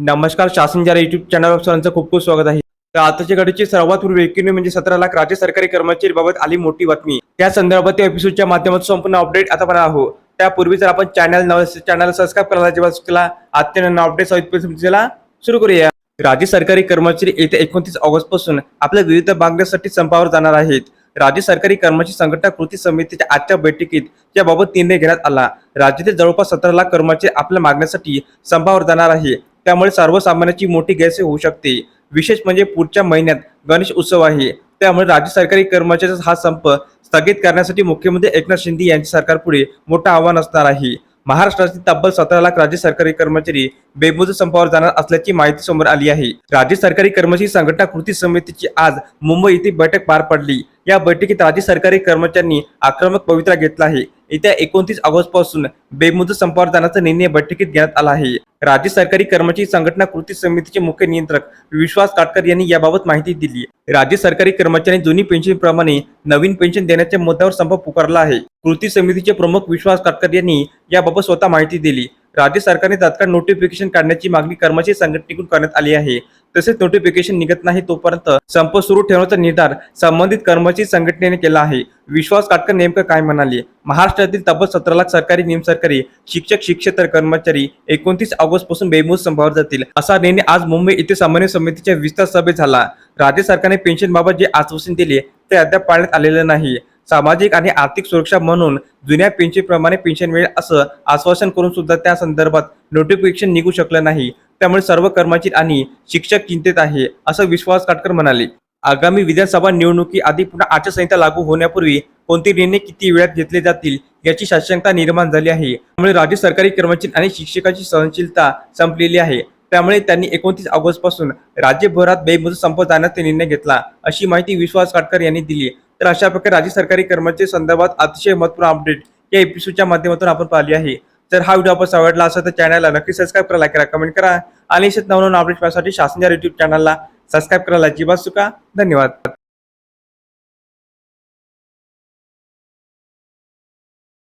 नमस्कार शासन जरा युट्यूब चॅनलवर सर्वांचं खूप खूप स्वागत आहे. तर आताच्या घडीची सर्वात ब्रेकिंग म्हणजे सतरा लाख राज्य सरकारी कर्मचारी बाबत आली मोठी बातमी. त्या संदर्भात त्या एपिसोडच्या माध्यमातून संपूर्ण अपडेट आता पण आहोत. त्यापूर्वी जर आपण चॅनल चॅनल सबस्क्राईब करायला जेव्हा केला आजच्या अपडेट सहित सुरू करूया. राज्य सरकारी कर्मचारी येत्या एकोणतीस ऑगस्टपासून आपल्या विविध मागण्यासाठी संपावर जाणार आहेत. राज्य सरकारी कर्मचारी संघटना कृती समितीच्या आजच्या बैठकीत याबाबत निर्णय घेण्यात आला. राज्यातील जवळपास सतरा लाख कर्मचारी आपल्या मागण्यासाठी संपावर जाणार आहे. त्यामुळे सर्वसामान्यांची मोठी गैरसोय होऊ शकते. विशेष म्हणजे पुढच्या महिन्यात गणेश उत्सव आहे. त्यामुळे राज्य सरकारी कर्मचाऱ्यांचा हा संप स्थगित करण्यासाठी मुख्यमंत्री एकनाथ शिंदे यांच्या सरकारपुढे मोठं आव्हान असणार आहे. महाराष्ट्रातील तब्बल सतरा लाख राज्य सरकारी कर्मचारी बेबुज संपावर जाणार असल्याची माहिती समोर आली आहे. राज्य सरकारी कर्मचारी संघटना कृती समितीची आज मुंबई येथे बैठक पार पडली. या बैठकीत राज्य सरकारी कर्मचाऱ्यांनी आक्रमक पवित्रा घेतला आहे. येत्या एकोणतीस ऑगस्टपासून बेमुदत संपावर जाण्याचा निर्णय बैठकीत घेण्यात आला आहे. राज्य सरकारी कर्मचारी संघटना कृती समितीचे मुख्य नियंत्रक विश्वास काटकर यांनी याबाबत माहिती दिली. राज्य सरकारी कर्मचाऱ्यांनी जुनी पेन्शन प्रमाणे नवीन पेन्शन देण्याच्या मुद्द्यावर संप पुकारला आहे. कृती समितीचे प्रमुख विश्वास काटकर यांनी याबाबत स्वतः माहिती दिली. राज्य सरकारने तात्काळ नोटिफिकेशन काढण्याची मागणी कर्मचारी संघटनेकडून करण्यात आली आहे. तसेच नोटिफिकेशन निघत नाही तोपर्यंत संप सुरू ठेवण्याचा निर्धार संबंधित कर्मचारी संघटनेने केला आहे. विश्वास काटकर नेमकं काय म्हणाले? महाराष्ट्रातील तब्बल सतरा लाख सरकारी निमसरकारी शिक्षक शिक्षेतर कर्मचारी एकोणतीस ऑगस्टपासून बेमूज संभावर जातील असा निर्णय आज मुंबई येथे सामान्य समितीच्या विस्तार सभेत झाला. राज्य सरकारने पेन्शन बाबत जे आश्वासन दिले ते अद्याप पाळण्यात आलेले नाही. सामाजिक आणि आर्थिक सुरक्षा म्हणून जुन्या पेन्शनप्रमाणे पेन्शन मिळेल असं आश्वासन करून सुद्धा त्या संदर्भात नोटिफिकेशन निघू शकलं नाही. त्यामुळे सर्व कर्मचारी आणि शिक्षक चिंतेत आहे असं विश्वास काटकर म्हणाले. आगामी विधानसभा निवडणुकी आधी पुन्हा आचारसंहिता लागू होण्यापूर्वी कोणते निर्णय किती वेळात घेतले जातील याची साशंकता निर्माण झाली आहे. त्यामुळे राज्य सरकारी कर्मचारी आणि शिक्षकाची सहनशीलता संपलेली आहे. त्यामुळे त्यांनी एकोणतीस ऑगस्टपासून राज्यभरात बेमुदत संप जाण्याचा निर्णय घेतला अशी माहिती विश्वास काटकर यांनी दिली. तर अशा प्रकारे राज्य सरकारी कर्मचारी संदर्भात अतिशय महत्त्वपूर्ण अपडेट या एपिसोडच्या माध्यमातून आपण पाहिली आहे. जर हा व्हिडिओ आपण आवडला असेल तर चॅनलला नक्की सबस्क्राईब करा लाईक करा कमेंट करा आणि असेच नवनवीन अपडेट पाहण्यासाठी शासनच्या युट्यूब चॅनलला सबस्क्राईब करायला अजिबात चुका. धन्यवाद.